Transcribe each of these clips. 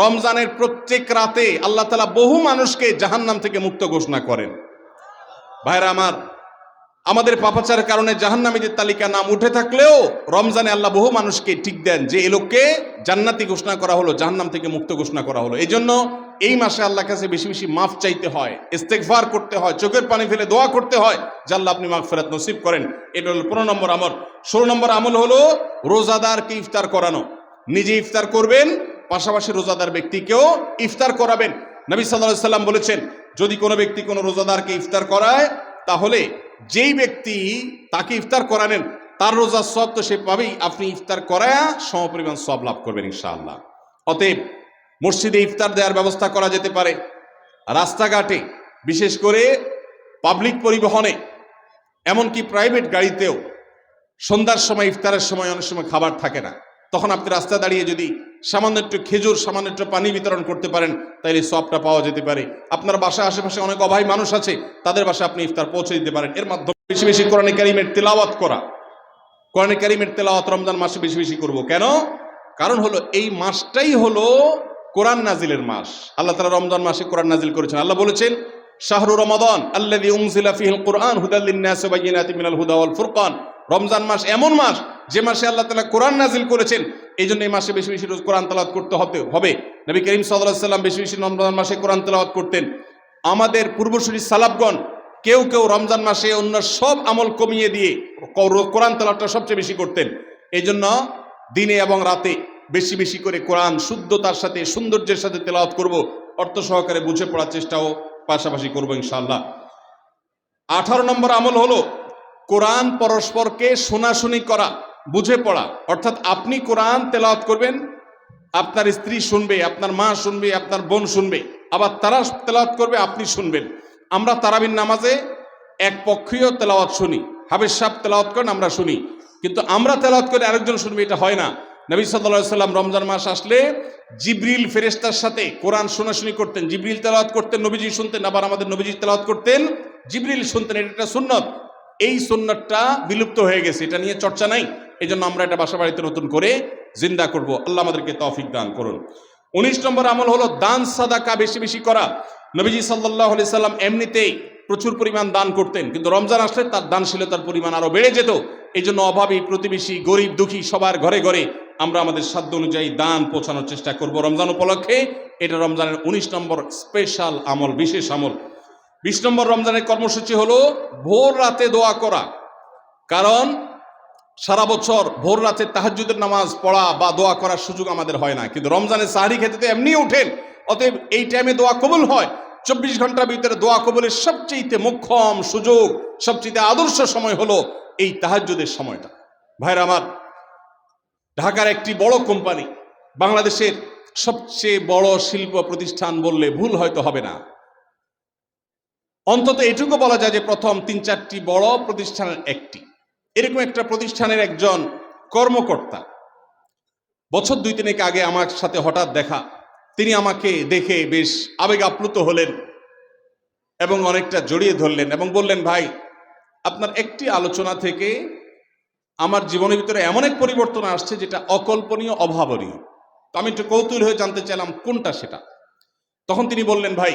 রমজানের প্রত্যেক রাতে আল্লাহ তালা বহু মানুষকে জাহান্নাম থেকে মুক্ত ঘোষণা করেন। ভাইরা আমার, আমাদের পাপাচার কারণে জাহান্নামীদের তালিকা নাম উঠে থাকলেও রমজানে আল্লাহ বহু মানুষকে ঠিক দেন যে এ লোককে জান্নাতি ঘোষণা করা হলো, জাহান্নাম থেকে মুক্ত ঘোষণা করা হলো। এই জন্য এই মাসে আল্লাহর কাছে বেশি বেশি মাফ চাইতে হয় ইস্তেকফার করতে হয়, চোখের পানি ফেলে দোয়া করতে হয় আল্লাহ আপনি মাফ ফেরাত নসিব করেন। এটা হলো পনেরো নম্বর আমল। ষোলো নম্বর আমল হলো রোজাদারকে ইফতার করানো। নিজে ইফতার করবেন পাশাপাশি রোজাদার ব্যক্তিকেও ইফতার করাবেন। নবী সাল্লাহ সাল্লাম বলেছেন, যদি কোনো ব্যক্তি কোনো রোজাদারকে ইফতার করায়, তাহলে যেই ব্যক্তি তাকে ইফতার করানেন তার রোজার সব তো সে পাবেই। আপনি ইফতার করায়া সমপরিমাণ সব লাভ করবেন ইনশাআল্লাহ। অতএব মসজিদে ইফতার দেওয়ার ব্যবস্থা করা যেতে পারে। রাস্তাঘাটে, বিশেষ করে পাবলিক পরিবহনে, এমনকি প্রাইভেট গাড়িতেও সন্ধ্যার সময়, ইফতারের সময় অনেক সময় খাবার থাকে না। তখন আপনি রাস্তায় দাঁড়িয়ে যদি সামান্য একটু খেজুর, সামান্য একটু পানি বিতরণ করতে পারেন তাহলে সবটা পাওয়া যেতে পারে। আপনার বাসায় আশেপাশে অনেক অভাবী মানুষ আছে, তাদের বাসায় আপনি ইফতার পৌঁছে দিতে পারেন। এর মাধ্যমে বেশি বেশি কোরআনে কারিমের তেলাওয়াত করা। কোরআনে কারিমের তেলাওয়াত রমজান মাসে বেশি বেশি করব। কেন? কারণ হলো, এই মাসটাই হলো কোরআন নাজিলের মাস। আল্লাহ তালা রমজান মাসে কোরআন নাজিল করেছেন। আল্লাহ বলেছেন, শাহরু রমাদান আল্লাহ ফিহিল কুরআন হুদাল লিন-নাস ওয়া বায়িনাতিন হুদা ফুরকান। রমজান মাস এমন মাস যে মাসে আল্লাহ তাআলা কোরআন নাজিল করেছেন এই জন্য এই মাসে বেশি বেশি রোজ কোরআন তেলাওয়াত করতে হতে হবে। নবী করিম আলাইহি সাল্লাম বেশি বেশি রমজান মাসে কোরআন তেলাওয়াত করতেন। আমাদের পূর্বসূরি সালাবগণ কেউ কেউ রমজান মাসে অন্য সব আমল কমিয়ে দিয়ে কোরআন তেলাওয়াতটা সবচেয়ে বেশি করতেন। এই জন্য দিনে এবং রাতে বেশি বেশি করে কোরআন শুদ্ধতার সাথে, সৌন্দর্যের সাথে তেলাওয়াত করব। অর্থ সহকারে বুঝে পড়ার চেষ্টাও পাশাপাশি করব ইনশাল্লাহ আঠারো নম্বর আমল হলো কোরআন পরস্পরকে শোনাশুনি করা, বুঝে পড়া। অর্থাৎ আপনি কোরআন তেলাওয়াত করবেন, আপনার স্ত্রী শুনবে, আপনার মা শুনবে, আপনার বোন শুনবে, আবার তারা তেলাওয়াত করবে, আপনি শুনবেন। আমরা তারাবিন নামাজে এক পক্ষীয় তেলাওয়াত শুনি হাবের সাহ তেলাওয়াত করেন, আমরা শুনি। কিন্তু আমরা তেলাওয়াত করে আরেকজন শুনবে, এটা হয় না। নবী সাল্লাল্লাহু সাল্লাম রমজান মাস আসলে জিব্রিল ফেরেশতার সাথে কোরআন শোনাশুনি করতেন, জিব্রিল তেলাওয়াত করতেন, নবীজি শুনতেন, আবার আমাদের নবীজি তেলাওয়াত করতেন, জিব্রিল শুনতেন, এটা একটা সুন্নত। এই সুন্নতটা বিলুপ্ত হয়ে গেছে, এটা নিয়ে চর্চা নাই। এই জন্য আমরা এটা বাসা বাড়িতে নতুন করে জিন্দা করব। আল্লাহ আমাদেরকে তৌফিক দান করুন। উনিশ নম্বর আমল হলো দান সাদাকা বেশি বেশি করা। নবীজি সাল্লাহ আলি সাল্লাম এমনিতেই প্রচুর পরিমাণ দান করতেন, কিন্তু রমজান আসলে তার দানশীলতার পরিমাণ আরও বেড়ে যেত। এই জন্য অভাবী, প্রতিবেশী, গরিব, দুঃখী সবার ঘরে ঘরে আমরা আমাদের সাধ্য অনুযায়ী দান পৌঁছানোর চেষ্টা করব রমজান উপলক্ষে। এটা রমজানের উনিশ নম্বর স্পেশাল আমল, বিশেষ আমল। বিশ নম্বর রমজানের কর্মসূচি হলো ভোর রাতে দোয়া করা। কারণ সারা বছর ভোর রাতে তাহাজ্জুদের নামাজ পড়া বা দোয়া করার সুযোগ আমাদের হয় না। কিন্তু রমজানের সাহারি খেতে তো এমনি উঠেন অতএব এই টাইমে দোয়া কবুল হয়। চব্বিশ ঘণ্টার ভিতরে দোয়া কবুলের সবচেয়ে মোক্ষম সুযোগ সবচেয়ে আদর্শ সময় হলো এই তাহাজ্জুদের সময়টা। ভাইরা আমার, ঢাকার একটি বড় কোম্পানি বাংলাদেশের সবচেয়ে বড় শিল্প প্রতিষ্ঠান বললে ভুল হয়তো হবে না। অন্তত এটুকু বলা যায় যে প্রথম তিন চারটি বড় প্রতিষ্ঠানের একটি। এরকম একটা প্রতিষ্ঠানের একজন কর্মকর্তা। বছর দুই তিনেক আগে আমার সাথে হঠাৎ দেখা। তিনি আমাকে দেখে বেশ আবেগ আপ্লুত হলেন এবং অনেকটা জড়িয়ে ধরলেন এবং বললেন, ভাই, আপনার একটি আলোচনা থেকে আমার জীবনের ভিতরে এমন এক পরিবর্তন আসছে যেটা অকল্পনীয়, অভাবনীয়। তো আমি একটু কৌতূহল হয়ে জানতে চাইলাম কোনটা সেটা। তখন তিনি বললেন, ভাই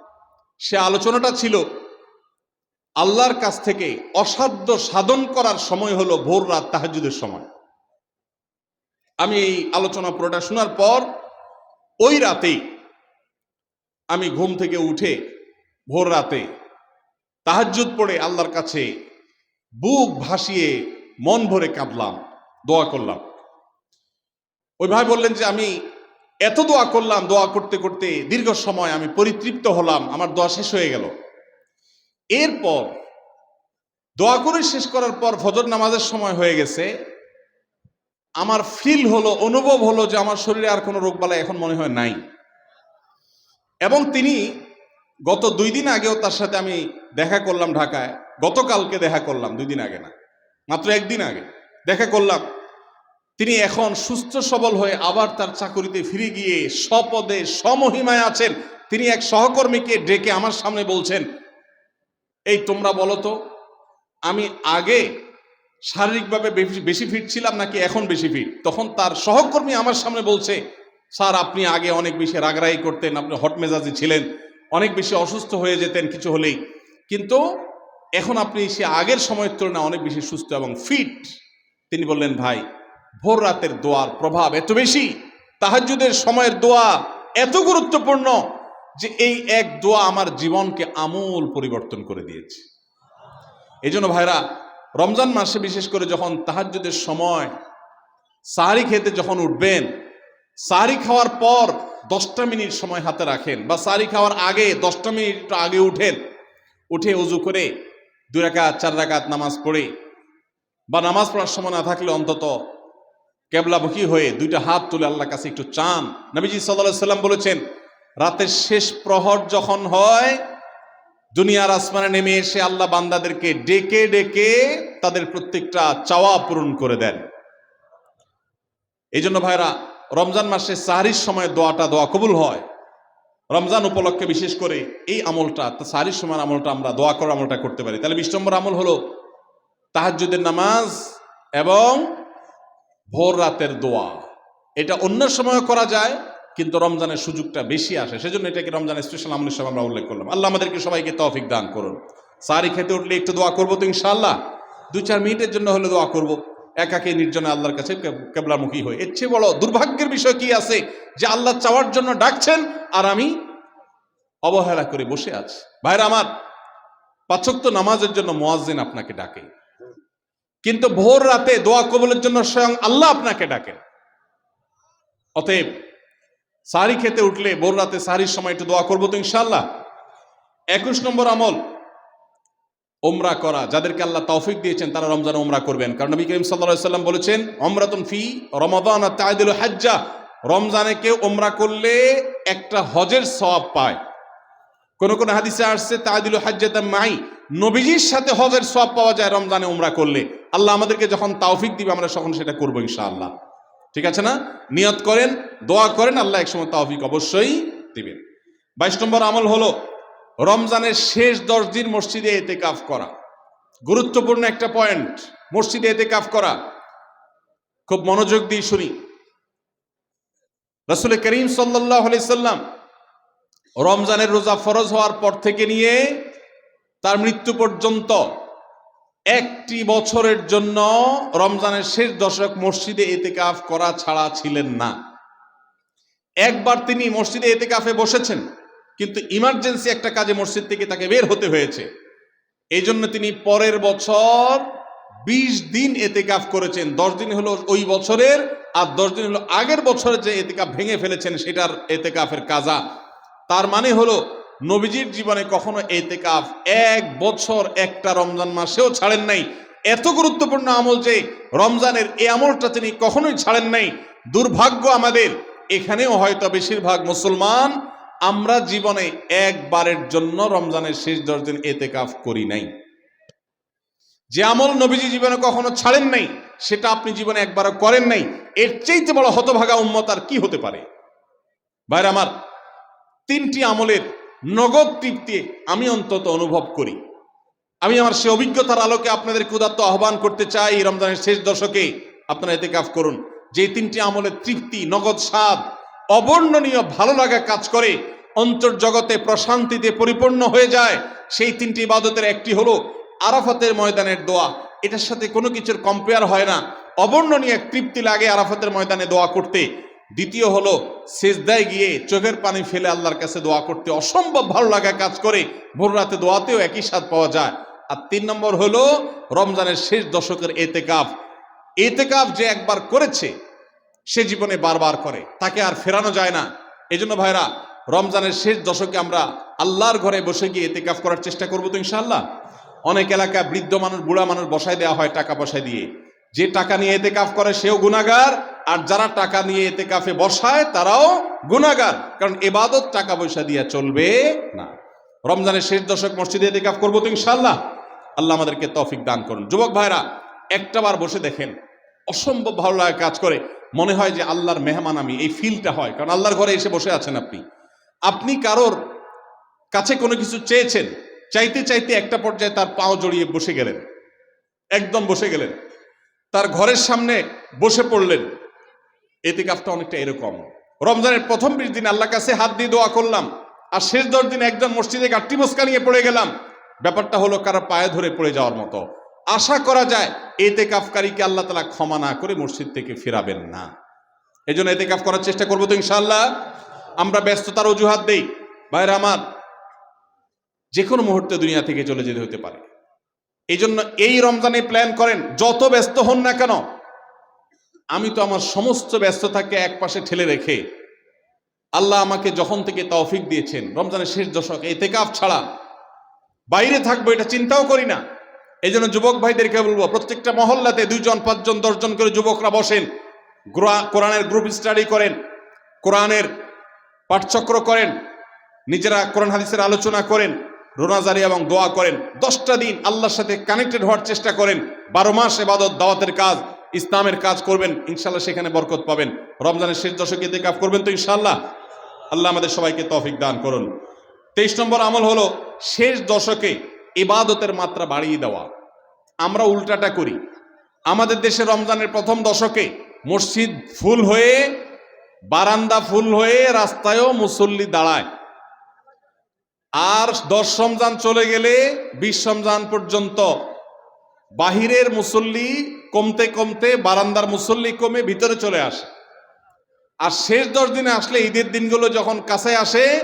সে আলোচনাটা ছিল, আল্লাহর কাছ থেকে অসাধ্য সাধন করার সময় হলো ভোর রাত তাহাজুদের সময়। আমি এই আলোচনা পুরোটা শোনার পর ওই রাতেই আমি ঘুম থেকে উঠে ভোর রাতে তাহাজ্জুদ পড়ে আল্লাহর কাছে বুক ভাসিয়ে মন ভরে কাঁদলাম, দোয়া করলাম। ওই ভাই বললেন যে, আমি এত দোয়া করলাম, দোয়া করতে করতে দীর্ঘ সময় আমি পরিতৃপ্ত হলাম, আমার দোয়া শেষ হয়ে গেল। এরপর দোয়া করে শেষ করার পর ফজর নামাজের সময় হয়ে গেছে। আমার ফিল হলো, অনুভব হলো যে আমার শরীরে আর কোনো রোগবালা এখন মনে হয় নাই। এবং তিনি গত দুই দিন আগেও তার সাথে আমি দেখা করলাম ঢাকায়। গতকালকে দেখা করলাম, দুই দিন আগে না, মাত্র একদিন আগে দেখা করলাম। তিনি এখন সুস্থ সবল হয়ে আবার তার চাকরিতে ফিরে গিয়ে স্বপদে সমহিমায় আছেন। তিনি এক সহকর্মীকে ডেকে আমার সামনে বলছেন, এই তোমরা বলো তো, আমি আগে শারীরিকভাবে বেশি- ফিট ছিলাম নাকি এখন বেশি ফিট তখন তার সহকর্মী আমার সামনে বলছে, স্যার, আপনি আগে অনেক বেশি রাগরাগি করতেন, আপনি হট মেজাজি ছিলেন, অনেক বেশি অসুস্থ হয়ে যেতেন কিছু হলেই। কিন্তু এখন আপনি সে আগের সময়ের তুলনায় অনেক বেশি সুস্থ এবং ফিট তিনি বললেন, ভাই ভোর রাতের দোয়ার প্রভাব এত বেশি, তাহাজ্জুদের সময়ের দোয়া এত গুরুত্বপূর্ণ যে এই এক দোয়া আমার জীবনকে আমূল পরিবর্তন করে দিয়েছে। এই জন্য ভাইরা, রমজান মাসে বিশেষ করে যখন তাহাজ্জুদের সময় সাহারি খেতে যখন উঠবেন, সাহারি খাওয়ার পর দশটা মিনিট সময় হাতে রাখেন বা সাহারি খাওয়ার আগে দশটা মিনিট আগে উঠেন, উঠে উজু করে দু রাকাত, চার রাকাত নামাজ পড়ে বা নামাজ পড়ার সময় না থাকলে অন্তত কেবলামুখী হয়ে দুইটা হাত তুলে আল্লাহর কাছে একটু চান। নবীজি সাল্লাহ সাল্লাম বলেছেন, রাতের শেষ প্রহর যখন হয়, দুনিয়ার আসমানে নেমে এসে আল্লাহ বান্দাদেরকে ডেকে ডেকে তাদের প্রত্যেকটা চাওয়া পূরণ করে দেন। এই জন্য ভাইরা, রমজান মাসে সাহারির সময় দোয়াটা দোয়া কবুল হয়। রমজান উপলক্ষে বিশেষ করে এই আমলটা সাহারির সময় আমলটা আমরা দোয়া করার আমলটা করতে পারি। তাহলে বিশ নম্বর আমল হলো তাহাজ্জুদের নামাজ এবং ভোর রাতের দোয়া। এটা অন্য সময় করা যায়, কিন্তু রমজানের সুযোগটা বেশি আসে। সেজন্য এটাকে রমজানের স্পেশাল আমলের সময় আমরা উল্লেখ করলাম। আল্লাহ আমাদেরকে সবাইকে তৌফিক দান করুন। সারি খেতে উঠলে একটু দোয়া করব তো ইনশাআল্লাহ। দু চার মিনিটের জন্য হলে দোয়া করব। একাকে নির্জনে আল্লাহর কাছে কেব- কেবলামুখী হয়ে এর চেয়ে বড় দুর্ভাগ্যের বিষয় কি আছে? যে আল্লাহ চাওয়ার জন্য ডাকছেন আর আমি অবহেলা করে বসে আছি। ভাইরা আমার পাচক্ত নামাজের জন্য মোয়াজ্জিন আপনাকে ডাকে। কিন্তু ভোর রাতে দোয়া কবলের জন্য স্বয়ং আল্লাহ আপনাকে ডাকেন। অতএব, সারি খেতে উঠলে ভোর রাতে সারির সময় একটু দোয়া করব তো ইনশাল্লাহ একুশ নম্বর আমল ওমরা করা। যাদেরকে আল্লাহ তৌফিক দিয়েছেন, তারা রমজান ওমরা করবেন। কারণ নবী করিম সাল্লাহ সাল্লাম বলেছেন অমরাতুন ফি রমাদান তাইদুল হাজ্জা। রমজানে কেউ ওমরা করলে একটা হজের সওয়াব পায়। কোন কোন হাদিসে আসছে, তাইদুল হাজ্জাতা মাই। নবীজির সাথে হজের সওয়াব পাওয়া যায় রমজানে ওমরা করলে। আল্লাহ আমাদেরকে যখন তাওফিক দিবে, আমরা তখন সেটা করব ইনশাআল্লাহ। ঠিক আছে না? নিয়ত করেন, দোয়া করেন, আল্লাহ একসময় তাওফিক অবশ্যই দিবেন। বাইশ নম্বর আমল হলো রমজানের শেষ দশ দিন মসজিদে এতেকাফ করা। গুরুত্বপূর্ণ একটা পয়েন্ট, মসজিদে এতেকাফ করা। খুব মনোযোগ দিয়ে শুনি। রসুল করিম সাল্লাহ সাল্লাম রমজানের রোজা ফরজ হওয়ার পর থেকে নিয়ে তার মৃত্যু পর্যন্ত একটি বছরের জন্য রমজানের শেষ দশক মসজিদে এতেকাফ করা ছাড়া ছিলেন না। একবার তিনি মসজিদে এতেকাফে বসেছেন, কিন্তু ইমার্জেন্সি একটা কাজে মসজিদ থেকে তাকে বের হতে হয়েছে। এই জন্য তিনি পরের বছর বিশ দিন এতেকাফ করেছেন। দশ দিন হলো ওই বছরের আর দশ দিন হলো আগের বছরের যে এতেকাফ ভেঙে ফেলেছেন, সেটার এতেকাফের কাজা। তার মানে হলো নবীজির জীবনে কখনো এতে এতেকাফ এক বছর, একটা রমজান মাসেও ছাড়েন নাই। এত গুরুত্বপূর্ণ আমল যে রমজানের এই আমলটা তিনি কখনোই ছাড়েন নাই। দুর্ভাগ্য আমাদের, এখানেও হয়তো বেশিরভাগ মুসলমান আমরা জীবনে একবারের জন্য রমজানের শেষ দশ দিন এতেকাফ করি নাই। যে আমল নবীজি জীবনে কখনো ছাড়েন নাই, সেটা আপনি জীবনে একবারও করেন নাই। এর চাইতে বড় হতভাগা উম্মত আর কি হতে পারে? ভাইরা আমার, তিনটি আমলের নগদ তৃপ্তি আমি অন্তত অনুভব করি। আমি আমার সে অভিজ্ঞতার আলোকে আপনাদের উদাত্ত আহ্বান করতে চাই রমজানের শেষ দশকে। আপনারা এতে কাজ করুন। যে তিনটি আমলের তৃপ্তি, নগদ স্বাদ, অবর্ণনীয়, ভালো লাগা কাজ করে, অন্তর্জগতে প্রশান্তিতে পরিপূর্ণ হয়ে যায়, সেই তিনটি ইবাদতের একটি হলো আরাফাতের ময়দানের দোয়া। এটার সাথে কোনো কিছুর কম্পেয়ার হয় না। অবর্ণনীয় এক তৃপ্তি লাগে আরাফাতের ময়দানে দোয়া করতে। দ্বিতীয় হলো, সেজদায় গিয়ে চোখের পানি ফেলে আল্লাহর কাছে দোয়া করতে অসম্ভব ভালো লাগা কাজ করে, ভোর রাতে দোয়াতেও একই স্বাদ পাওয়া যায়। আর তিন নম্বর হলো, রমজানের শেষ দশকের এতেকাফ। এতেকাফ যে একবার করেছে, সে জীবনে বারবার করে, তাকে আর ফেরানো যায় না। এই জন্য ভাইরা, রমজানের শেষ দশকে আমরা আল্লাহর ঘরে বসে গিয়ে এতেকাফ করার চেষ্টা করব তো ইনশাআল্লাহ। অনেক এলাকায় বৃদ্ধ মানুষ, বুড়া মানুষ বসায় দেওয়া হয় টাকা পয়সা দিয়ে। যে টাকা নিয়ে এতে কাফ করে, সেও গুণাগার আর যারা টাকা নিয়ে এতে কাফে বসায়, তারাও গুণাগার কারণ এবাদত টাকা পয়সা দিয়ে চলবে না। রমজানের শেষ দশক মসজিদে এতে কাফ করব তো ইনশাল্লাহ আল্লাহ আমাদেরকে তফিক দান করুন। যুবক ভাইরা, একটা বার বসে দেখেন, অসম্ভব ভালো লাগা কাজ করে। মনে হয় যে আল্লাহর মেহমান আমি, এই ফিলটা হয়। কারণ আল্লাহর ঘরে এসে বসে আছেন আপনি। আপনি কারোর কাছে কোনো কিছু চেয়েছেন, চাইতে চাইতে একটা পর্যায়ে তার পাও জড়িয়ে বসে গেলেন। একদম বসে গেলেন। তার ঘরের সামনে বসে পড়লেন। এতে কাপটা অনেকটা এরকম। রমজানের প্রথম বিশ দিন আল্লাহ কাছে হাত দিয়ে দোয়া করলাম। আর শেষ দশ দিন একজন মসজিদে গাঠটি মস্কা নিয়ে পড়ে গেলাম। ব্যাপারটা হলো কারও পায়ে ধরে পড়ে যাওয়ার মতো। আশা করা যায় এতে কাফকারীকে আল্লাহ তালা ক্ষমা না করে মসজিদ থেকে ফেরাবেন না। এই জন্য এতে কাফ করার চেষ্টা করব তো ইনশাল্লাহ আমরা ব্যস্ততার অজুহাত দেই। ভাইরা আমার, যে কোনো মুহূর্তে দুনিয়া থেকে চলে যেতে হতে পারে। এই জন্য এই রমজানে প্ল্যান করেন, যত ব্যস্ত হন না কেন আমি তো আমার সমস্ত ব্যস্ততাকে এক পাশে ঠেলে রেখে আল্লাহ আমাকে যখন থেকে তৌফিক দিয়েছেন, রমজানের শেষ দশক, এই তেকাফ ছাড়া বাইরে থাকব এটা চিন্তাও করি না। এই জন্য যুবক ভাইদেরকে বলব, প্রত্যেকটা মহল্লাতে দুইজন, পাঁচজন, দশজন করে যুবকরা বসেন কোরআনের গ্রুপ স্টাডি করেন, কোরআনের পাঠচক্র করেন, নিজেরা কোরআন হাদিসের আলোচনা করেন, রোনাজারি এবং দোয়া করেন। দশটা দিন আল্লাহর সাথে কানেক্টেড হওয়ার চেষ্টা করেন। বারো মাস এবাদত, দাওয়াতের কাজ ইসলামের কাজ করবেন, ইনশাল্লাহ সেখানে বরকত পাবেন। রমজানের শেষ দশকে কাপ করবেন তো ইনশাল্লাহ? আল্লাহ আমাদের সবাইকে তফিক দান করুন। তেইশ নম্বর আমল হলো শেষ দশকে ইবাদতের মাত্রা বাড়িয়ে দেওয়া। আমরা উল্টাটা করি। আমাদের দেশে রমজানের প্রথম দশকে মসজিদ ফুল হয়ে, বারান্দা ফুল হয়ে রাস্তায়ও মুসল্লি দাঁড়ায়। আর দশ রমজান চলে গেলে বিশ রমজান পর্যন্ত বাহিরের মুসল্লি কমতে কমতে, বারান্দার মুসল্লি কমে ভিতরে চলে আসে। আর শেষ দশ দিনে আসলে ঈদের দিনগুলো যখন কাছে আসে,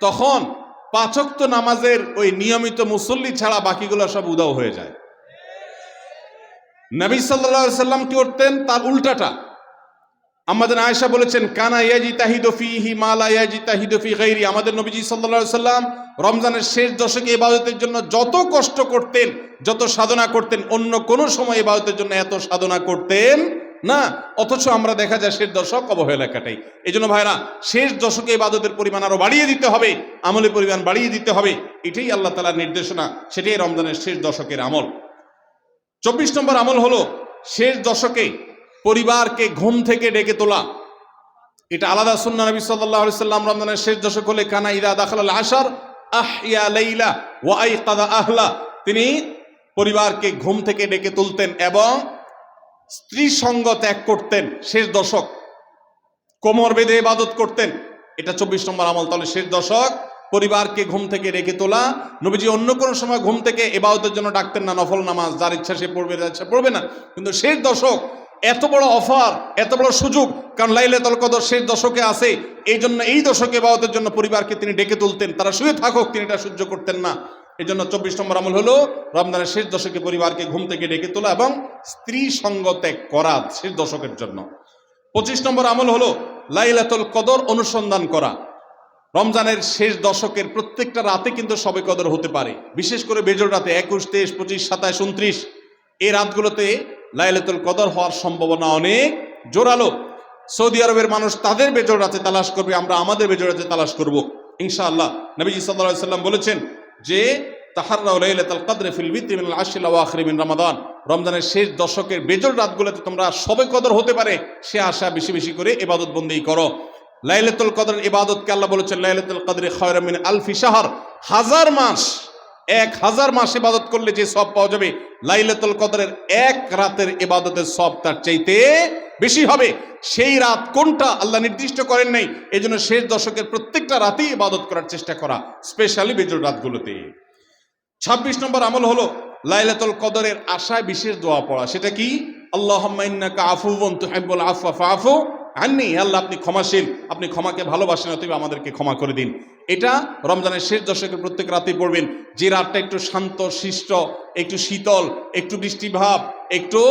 তখন পাচক্ত নামাজের ওই নিয়মিত মুসল্লি ছাড়া বাকিগুলো সব উদাও হয়ে যায়। নবী সাল্লা সাল্লাম কি করতেন? তার উল্টাটা। আমাদের আয়েশা বলেছেন, কানা ইয়াজি তাহিদফি হি মালা ইয়াজি তাহিদফি গাইরি আমাদের নবীজি সাল্লা সাল্লাম রমজানের শেষ দশকে ইবাদতের জন্য যত কষ্ট করতেন, যত সাধনা করতেন, অন্য কোন সময় ইবাদতের জন্য এত সাধনা করতেন না। অথচ আমরা দেখা যায় শেষ দশক অবহেলা কাটাই এই জন্য ভাইরা, শেষ দশকে ইবাদতের পরিমাণ আরও বাড়িয়ে দিতে হবে, আমলের পরিমাণ বাড়িয়ে দিতে হবে। এটাই আল্লাহ তালার নির্দেশনা, সেটাই রমজানের শেষ দশকের আমল। চব্বিশ নম্বর আমল হলো শেষ দশকে পরিবারকে ঘুম থেকে ডেকে তোলা। এটা আলাদা সুন্না নবী আলাইহি সাল্লাম রমজানের শেষ দশক হলে, কানা ইদা দাখাল আশার আহইয়া লাইলা ওয়া আইকাদা আহলা। তিনি পরিবারকে ঘুম থেকে ডেকে তুলতেন এবং স্ত্রী সঙ্গ ত্যাগ করতেন। শেষ দশক। কোমর বেঁধে ইবাদত করতেন। এটা চব্বিশ নম্বর আমল। তাহলে শেষ দশক। পরিবারকে ঘুম থেকে রেখে তোলা। নবীজি অন্য কোনো সময় ঘুম থেকে এবাদতের জন্য ডাকতেন না। নফল নামাজ, যার ইচ্ছা সে পড়বে, যার ইচ্ছা পড়বে না। কিন্তু শেষ দশক এত বড় অফার, এত বড় সুযোগ, কারণ লাইলাতুল কদর শেষ দশকে আছে এই জন্য এই দশকে এবাদতের জন্য পরিবারকে তিনি ডেকে তুলতেন, তারা শুয়ে থাকুক, তিনি এটা সহ্য করতেন না। এই জন্য চব্বিশ নম্বর আমল হলো, রমজানের শেষ দশকে পরিবারকে ঘুম থেকে ডেকে তোলা এবং স্ত্রী সঙ্গ ত্যাগ করা শেষ দশকের জন্য। পঁচিশ নম্বর আমল হলো, লাইলাতুল কদর অনুসন্ধান করা। রমজানের শেষ দশকের প্রত্যেকটা রাতে কিন্তু সবে কদর হতে পারে, বিশেষ করে বেজর রাতে একুশ, তেইশ, পঁচিশ, সাতাশ, উনত্রিশ, এই রাতগুলোতে লাইলাতুল কদর হওয়ার সম্ভাবনা অনেক জোরালো। সৌদি আরবের মানুষ তাদের বেজর রাতে তালাশ করবে, আমরা আমাদের বেজর রাতে তালাশ করব, ইনশাআল্লাহ। নবীজি সাল্লাল্লাহু সাল্লাম বলেছেন যে তাহাররাও লাইলাতুল কদর ফিল বিত্রি মিনাল আওয়াখির মিন রমাদান। রমজানের শেষ দশকের বেজর রাতগুলোতে তোমরা সবে কদর হতে পারে, সে আশা বেশি বেশি করে ইবাদত বন্দেই করো। লাইলাতুল কদর ইবাদতকে আল্লাহ বলেছেন, লাইলাতুল কদরে খয়রা মিন আলফি শাহর। হাজার মাস এক হাজার মাস ইবাদত করলে যে সব পাওয়া যাবে, লাইলাতুল কদরের এক রাতের ইবাদতের সব তার চাইতে বেশি হবে। সেই রাত কোনটা আল্লাহ নির্দিষ্ট করেন নাই এই জন্য শেষ দশকের প্রত্যেকটা রাতেই ইবাদত করার চেষ্টা করা স্পেশালি বেজর রাতগুলোতে। ছাব্বিশ নম্বর আমল হলো লাইলাতুল কদরের আশায় বিশেষ দোয়া পড়া। সেটা কি? আল্লাহ আফুবন তুহাইবুল আফা আফু আননি আল্লাহ, আপনি ক্ষমাশীল। আপনি ক্ষমাকে ভালোবাসেন, অতএব আমাদেরকে ক্ষমা করে দিন। এটা রমজানের শেষ দশকের প্রত্যেক রাতে পড়বেন। যে রাতটা একটু শান্ত, শিষ্ট, একটু শীতল, একটু বৃষ্টিভাব একটু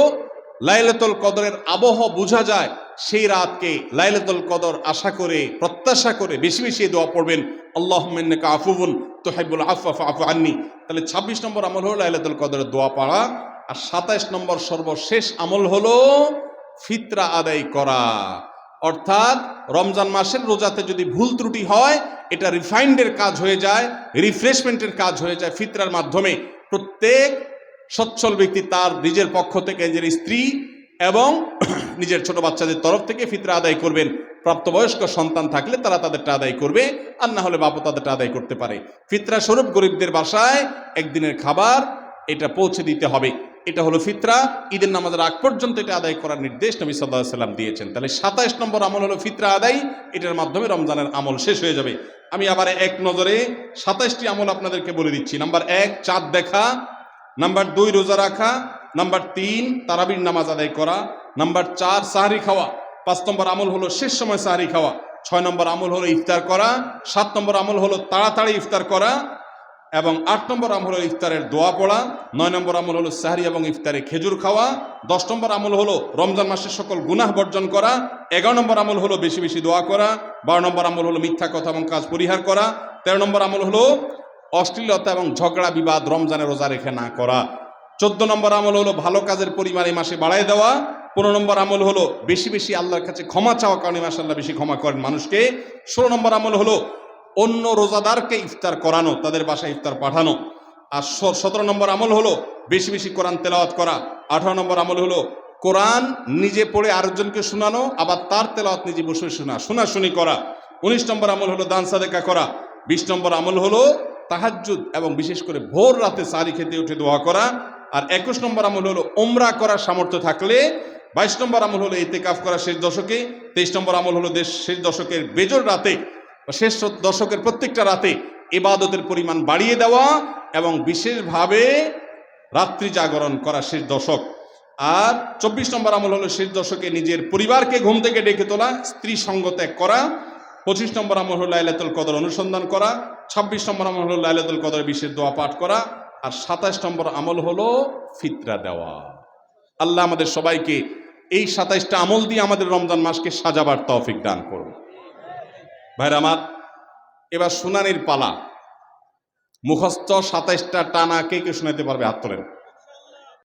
লাইলাতুল কদরের আবহ বোঝা যায়, সেই রাতকে লাইলাতুল কদর আশা করে, প্রত্যাশা করে বেশি বেশি দোয়া পড়বেন। আল্লাহ আফুবুন তোহাইবুল আফু আফু আননি। তাহলে ছাব্বিশ নম্বর আমল হলো লাইলাতুল কদরের দোয়া পড়া, আর সাতাইশ নম্বর সর্বশেষ আমল হলো ফিতরা আদায় করা। অর্থাৎ রমজান মাসের রোজাতে যদি ভুল ত্রুটি হয়, এটা রিফাইন্ডের কাজ হয়ে যায়, রিফ্রেশমেন্টের কাজ হয়ে যায় ফিতরার মাধ্যমে। প্রত্যেক সচ্ছল ব্যক্তি তার নিজের পক্ষ থেকে নিজের স্ত্রী এবং নিজের ছোট বাচ্চাদের তরফ থেকে ফিতরা আদায় করবেন। প্রাপ্তবয়স্ক সন্তান থাকলে তারা তাদেরটা আদায় করবে, আর না হলে বাপও তাদেরটা আদায় করতে পারে। ফিতরা স্বরূপ গরিবদের বাসায় একদিনের খাবার, এটা পৌঁছে দিতে হবে। এটা হলো ফিতরা, ঈদের নামাজের আগ পর্যন্ত এটা আদায় করার নির্দেশ নবী সাল্লাহ সাল্লাম দিয়েছেন। তাহলে সাতাইশ নম্বর আমল হলো ফিতরা আদায়, এটার মাধ্যমে রমজানের আমল শেষ হয়ে যাবে। আমি আবার এক নজরে সাতাইশটি আমল আপনাদেরকে বলে দিচ্ছি। নাম্বার এক, চাঁদ দেখা, নাম্বার দুই, রোজা রাখা, নাম্বার তিন, তারাবির নামাজ আদায় করা, নাম্বার চার, সাহারি খাওয়া। পাঁচ নম্বর আমল হলো শেষ সময় সাহারি খাওয়া। ছয় নম্বর আমল হলো ইফতার করা, সাত নম্বর আমল হলো তাড়াতাড়ি ইফতার করা এবং আট নম্বর আমল হলো ইফতারের দোয়া পড়া, নয় নম্বর আমল হলো সাহারি এবং ইফতারে খেজুর খাওয়া, দশ নম্বর আমল হলো রমজান মাসের সকল গুনাহ বর্জন করা, এগারো নম্বর আমল হলো বেশি বেশি দোয়া করা, বারো নম্বর আমল হলো মিথ্যা কথা এবং কাজ পরিহার করা, তেরো নম্বর আমল হলো অশ্লীলতা এবং ঝগড়া বিবাদ রমজানে রোজা রেখে না করা, চোদ্দ নম্বর আমল হলো ভালো কাজের পরিমাণ এই মাসে বাড়ায় দেওয়া, পনেরো নম্বর আমল হলো বেশি বেশি আল্লাহর কাছে ক্ষমা চাওয়া, কারণে মাসে আল্লাহ বেশি ক্ষমা করেন মানুষকে, ষোলো নম্বর আমল হলো অন্য রোজাদারকে ইফতার করানো, তাদের বাসায় ইফতার পাঠানো। আর সতেরো নম্বর আমল হলো বেশি বেশি কোরআন তেলাওয়াত করা। আঠারো নম্বর আমল হলো কোরআন নিজে পড়ে আরেকজনকে শোনানো, আবার তার তেলাওয়াত নিজে বসে শোনা, শোনাশুনি করা। উনিশ নম্বর আমল হলো দান সাদেকা করা। বিশ নম্বর আমল হলো তাহাজ্জুদ এবং বিশেষ করে ভোর রাতে সারি খেতে উঠে দোয়া করা। আর একুশ নম্বর আমল হলো ওমরা করার সামর্থ্য থাকলে। বাইশ নম্বর আমল হলো ইতেকাফ করা শেষ দশকে। তেইশ নম্বর আমল হলো দেশ শেষ দশকের বেজর রাতে শেষ দশকের প্রত্যেকটা রাতে এবাদতের পরিমাণ বাড়িয়ে দেওয়া এবং বিশেষভাবে রাত্রি জাগরণ করা শেষ দশক। আর চব্বিশ নম্বর আমল হলো শেষ দশকে নিজের পরিবারকে ঘুম থেকে ডেকে তোলা, স্ত্রী সঙ্গ ত্যাগ করা, পঁচিশ নম্বর আমল হলো লাইলাতুল কদর অনুসন্ধান করা, ছাব্বিশ নম্বর আমল হলো লাইলাতুল কদর বিশেষ দোয়া পাঠ করা, আর সাতাশ নম্বর আমল হলো ফিতরা দেওয়া। আল্লাহ আমাদের সবাইকে এই সাতাইশটা আমল দিয়ে আমাদের রমজান মাসকে সাজাবার তৌফিক দান করুন। ভাইরা আমার এবার শুনানির পালা। মুখস্থ সাতাইশটা টানা কে কে শোনাতে পারবে হাত তোলেন?